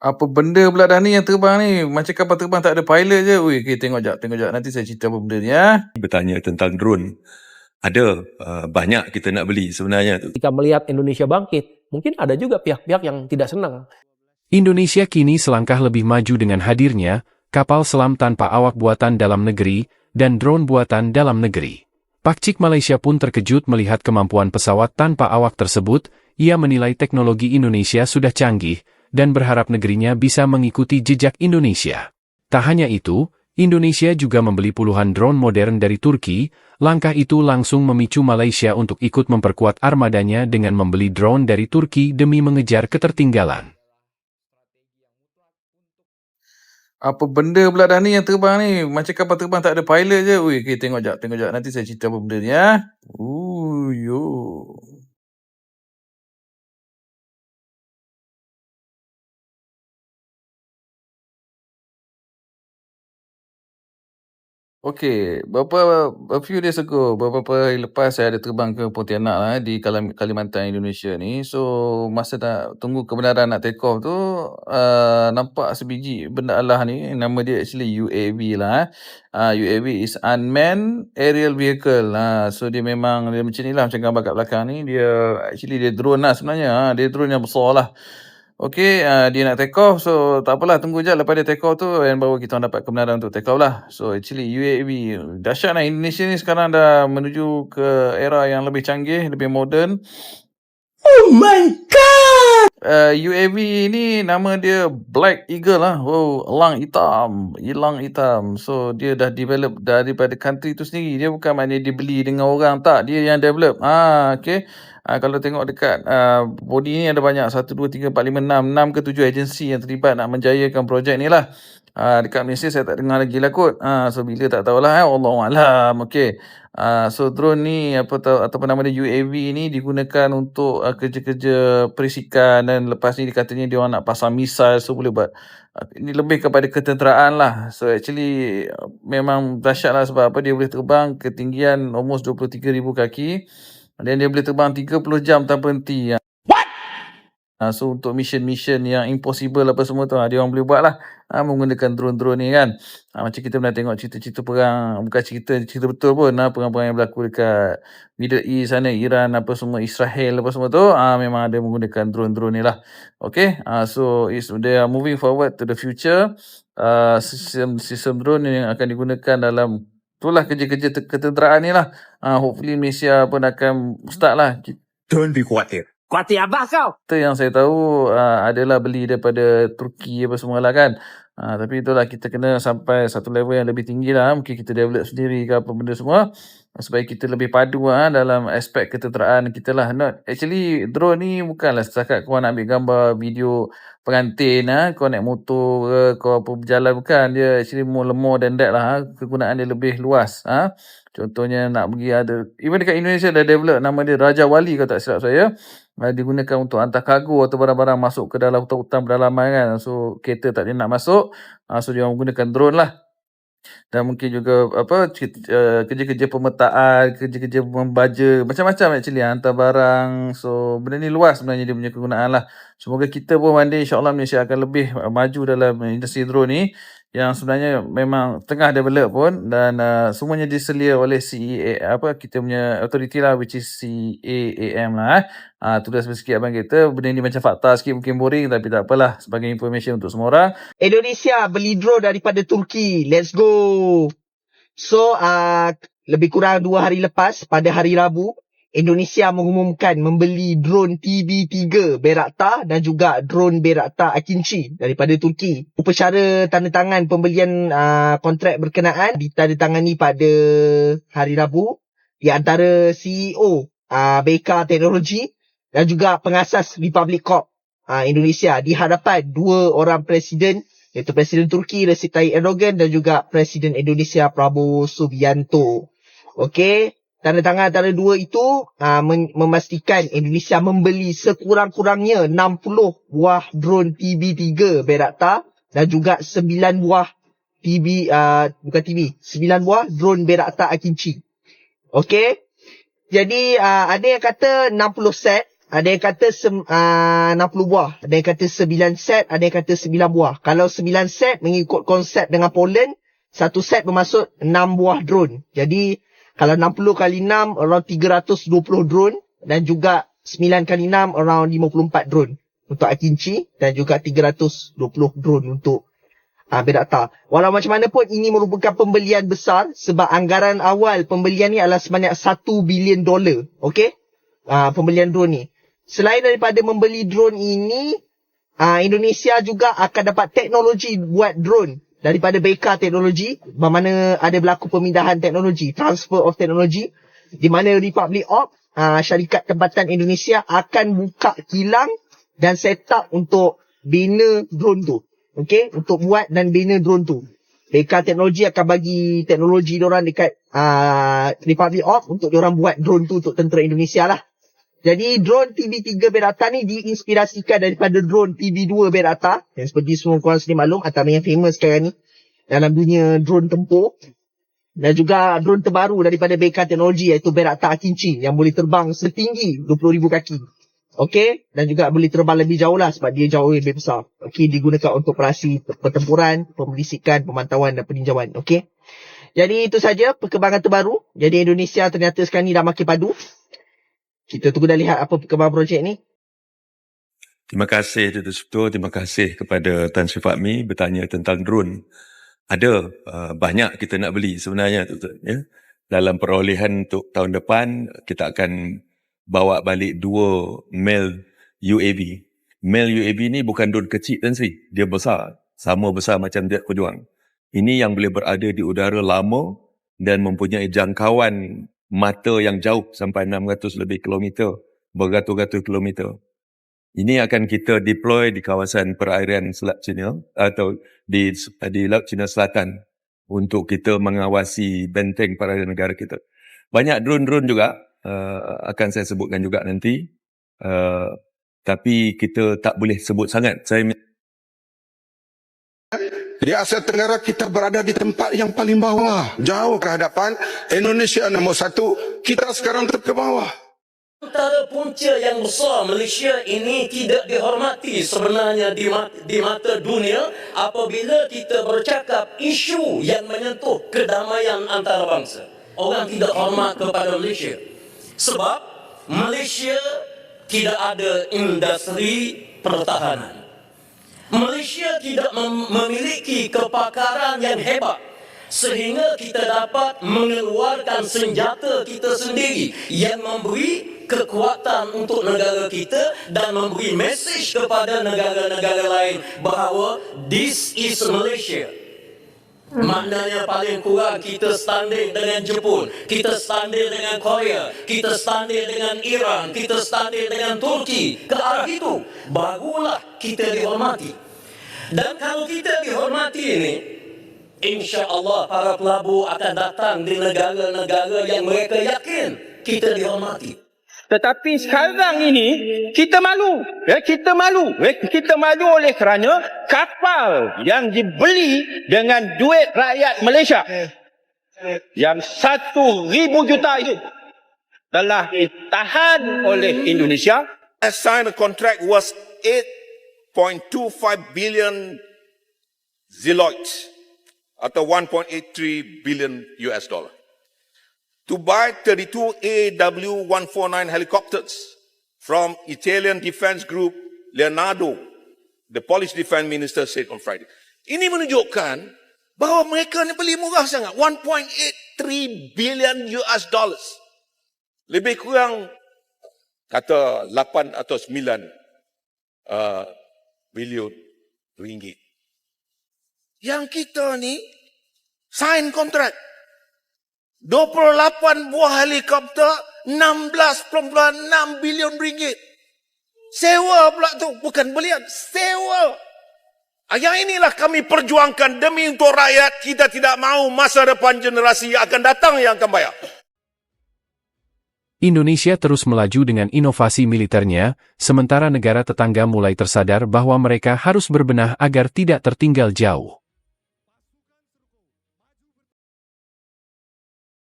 Apa benda pula dah ni yang terbang ni? Macam kapal terbang tak ada pilot je. Ui, okay, tengok jap, tengok jap. Nanti saya cerita apa benda ni ya. bertanya tentang drone. Ada uh, banyak kita nak beli sebenarnya. Ketika melihat Indonesia bangkit, mungkin ada juga pihak-pihak yang tidak senang. Indonesia kini selangkah lebih maju dengan hadirnya kapal selam tanpa awak buatan dalam negeri dan drone buatan dalam negeri. Pakcik Malaysia pun terkejut melihat kemampuan pesawat tanpa awak tersebut. Ia menilai teknologi Indonesia sudah canggih dan berharap negerinya bisa mengikuti jejak Indonesia. Tak hanya itu, Indonesia juga membeli puluhan drone modern dari Turki. Langkah itu langsung memicu Malaysia untuk ikut memperkuat armadanya dengan membeli drone dari Turki demi mengejar ketertinggalan. Apa benda pula dah ni yang terbang ni? Macam kapal terbang tak ada pilot je. Ui, okay, tengok jap, tengok jap. Nanti saya cerita apa benda ni ya. Ui, yo. Okay, beberapa a few days ago, beberapa hari lepas saya ada terbang ke Pontianak lah di Kalim- Kalimantan Indonesia ni. So masa nak tunggu kebenaran nak take off tu, uh, nampak sebiji benda Allah ni, nama dia actually UAV lah. Eh. Uh, UAV is Unmanned Aerial Vehicle. Uh, so dia memang dia macam ni lah, macam gambar kat belakang ni. Dia actually dia drone lah sebenarnya. Uh, dia drone yang besar lah. Okay, uh, dia nak take off. So, tak apalah. Tunggu je lepas dia take off tu. Dan baru kita orang dapat kebenaran untuk take off lah. So, actually UAV. Dahsyat lah. Indonesia ni sekarang dah menuju ke era yang lebih canggih, lebih moden. Oh my god! Uh, UAV ni nama dia Black Eagle lah. Oh, elang hitam. Elang hitam. So, dia dah develop daripada country tu sendiri. Dia bukan maknanya dia beli dengan orang. Tak, dia yang develop. Ah, okay. Uh, kalau tengok dekat uh, body ni ada banyak 1, 2, 3, 4, 5, 6 6 ke 7 agensi yang terlibat nak menjayakan projek ni lah. Uh, dekat Malaysia saya tak dengar lagi lah kot. Uh, so bila tak tahulah eh Allahualam okay. uh, so drone ni apa tahu, ataupun nama dia UAV ni digunakan untuk uh, kerja-kerja perisikan dan lepas ni dikatanya dia orang nak pasang misal so boleh buat uh, ini lebih kepada ketenteraan lah. So actually uh, memang dahsyat lah sebab apa dia boleh terbang ketinggian almost 23,000 kaki dan dia boleh terbang 30 jam tanpa henti. What? Ha, so untuk mission-mission yang impossible apa semua tu, ha, dia orang boleh buat lah. Ha, menggunakan drone-drone ni kan. Ha, macam kita pernah tengok cerita-cerita perang, bukan cerita cerita betul pun. Ha, perang-perang yang berlaku dekat Middle East sana, Iran apa semua, Israel apa semua tu. Ha, memang ada menggunakan drone-drone ni lah. Okay. Ha, so is, they are moving forward to the future. Uh, sistem, sistem drone yang akan digunakan dalam itulah kerja-kerja ketenteraan ni lah. Uh, hopefully Malaysia pun akan start lah. Don't be khawatir. Kuatir abah kau! Kita yang saya tahu uh, adalah beli daripada Turki apa semua lah kan. Uh, tapi itulah kita kena sampai satu level yang lebih tinggi lah. Mungkin kita develop sendiri ke apa benda semua. Supaya kita lebih padu lah dalam aspek ketenteraan kita lah. Not, actually drone ni bukanlah setakat kau nak ambil gambar video pengantin ha? kau naik motor ke kau apa berjalan bukan dia actually more lemah dan that lah kegunaan dia lebih luas ha? contohnya nak pergi ada even dekat Indonesia dah develop nama dia Raja Wali kalau tak silap saya uh, digunakan untuk hantar kargo atau barang-barang masuk ke dalam hutan-hutan pedalaman kan so kereta tak dia nak masuk uh, so dia orang gunakan drone lah dan mungkin juga apa uh, kerja-kerja pemetaan, kerja-kerja membaja, macam-macam actually hantar barang. So benda ni luas sebenarnya dia punya kegunaan lah. Semoga kita pun one day insya-Allah Malaysia akan lebih uh, maju dalam industri drone ni yang sebenarnya memang tengah develop pun dan uh, semuanya diselia oleh CEA apa kita punya authority lah which is CAAM lah eh. Uh, tulis sikit abang kita benda ni macam fakta sikit mungkin boring tapi tak apalah sebagai information untuk semua orang. Indonesia beli drone daripada Turki. Let's go. So uh, lebih kurang dua hari lepas pada hari Rabu Indonesia mengumumkan membeli drone TB3 Berakta dan juga drone Berakta Akinci daripada Turki. Upacara tanda tangan pembelian uh, kontrak berkenaan ditandatangani pada hari Rabu di antara CEO uh, BK Teknologi dan juga pengasas Republic Corp uh, Indonesia di hadapan dua orang presiden iaitu Presiden Turki Recep Tayyip Erdogan dan juga Presiden Indonesia Prabowo Subianto. Okey, tanda tangan antara dua itu uh, memastikan Indonesia membeli sekurang-kurangnya 60 buah drone TB3 Berakta dan juga 9 buah TB uh, bukan TB 9 buah drone Berakta Akinci. Okey. Jadi uh, ada yang kata 60 set ada yang kata sem, uh, 60 buah, ada yang kata 9 set, ada yang kata 9 buah. Kalau 9 set mengikut konsep dengan Poland, satu set bermaksud 6 buah drone. Jadi kalau 60 kali 6 around 320 drone dan juga 9 kali 6 around 54 drone untuk Akinci dan juga 320 drone untuk uh, Berakta. Walau macam mana pun ini merupakan pembelian besar sebab anggaran awal pembelian ni adalah sebanyak 1 bilion dolar. Okey? Uh, pembelian drone ni. Selain daripada membeli drone ini, uh, Indonesia juga akan dapat teknologi buat drone daripada Beka Teknologi bermakna ada berlaku pemindahan teknologi, transfer of teknologi di mana Republic of uh, syarikat tempatan Indonesia akan buka kilang dan set up untuk bina drone tu. Okay, untuk buat dan bina drone tu. Beka Teknologi akan bagi teknologi diorang dekat uh, Republic of untuk diorang buat drone tu untuk tentera Indonesia lah. Jadi drone TB3 Berata ni diinspirasikan daripada drone TB2 Berata yang seperti semua korang sedia maklum antara yang famous sekarang ni dalam dunia drone tempur dan juga drone terbaru daripada BK Teknologi iaitu Berata Akinci yang boleh terbang setinggi 20,000 kaki. Okey dan juga boleh terbang lebih jauh lah sebab dia jauh lebih besar. Okey digunakan untuk operasi pertempuran, pemberisikan, pemantauan dan peninjauan. Okey. Jadi itu saja perkembangan terbaru. Jadi Indonesia ternyata sekarang ni dah makin padu kita tunggu dah lihat apa perkembangan projek ni. Terima kasih Tuan Septu, terima kasih kepada Tan Sri Fahmi bertanya tentang drone. Ada uh, banyak kita nak beli sebenarnya Tuan. Ya? Dalam perolehan untuk tahun depan, kita akan bawa balik dua male UAV. Male UAV ni bukan drone kecil Tan Sri, dia besar. Sama besar macam Jet Pejuang. Ini yang boleh berada di udara lama dan mempunyai jangkauan mata yang jauh sampai 600 lebih kilometer, beratus-ratus kilometer. Ini akan kita deploy di kawasan perairan Selat Cina atau di di Laut Cina Selatan untuk kita mengawasi benteng perairan negara kita. Banyak drone-drone juga uh, akan saya sebutkan juga nanti. Uh, tapi kita tak boleh sebut sangat. Saya di Asia Tenggara kita berada di tempat yang paling bawah. Jauh ke hadapan. Indonesia nombor satu. Kita sekarang ke bawah. Antara punca yang besar Malaysia ini tidak dihormati sebenarnya di mata, di mata dunia apabila kita bercakap isu yang menyentuh kedamaian antarabangsa. Orang tidak hormat kepada Malaysia. Sebab Malaysia tidak ada industri pertahanan. Malaysia tidak mem- memiliki kepakaran yang hebat sehingga kita dapat mengeluarkan senjata kita sendiri yang memberi kekuatan untuk negara kita dan memberi mesej kepada negara-negara lain bahawa this is Malaysia. Maknanya paling kurang kita standing dengan Jepun, kita standing dengan Korea, kita standing dengan Iran, kita standing dengan Turki. Ke arah itu, barulah kita dihormati. Dan kalau kita dihormati ini, insya Allah para pelabur akan datang di negara-negara yang mereka yakin kita dihormati. Tetapi sekarang ini kita malu. Ya, kita malu. Ya, kita malu oleh kerana kapal yang dibeli dengan duit rakyat Malaysia yang satu ribu juta itu telah ditahan oleh Indonesia. I signed a contract was 8.25 billion zloty atau 1.83 billion US dollar. To buy 32 AW149 helicopters from Italian defense group Leonardo, the Polish defense minister said on Friday. Ini menunjukkan bahawa mereka ni beli murah sangat. 1.83 billion US dollars. Lebih kurang kata 8 atau 9 uh, bilion ringgit. Yang kita ni sign kontrak 28 buah helikopter 16.6 bilion ringgit. Sewa pula tu. Bukan belian. Sewa. Ah, yang inilah kami perjuangkan demi untuk rakyat. Kita tidak mahu masa depan generasi yang akan datang yang akan bayar. Indonesia terus melaju dengan inovasi militernya, sementara negara tetangga mulai tersadar bahwa mereka harus berbenah agar tidak tertinggal jauh.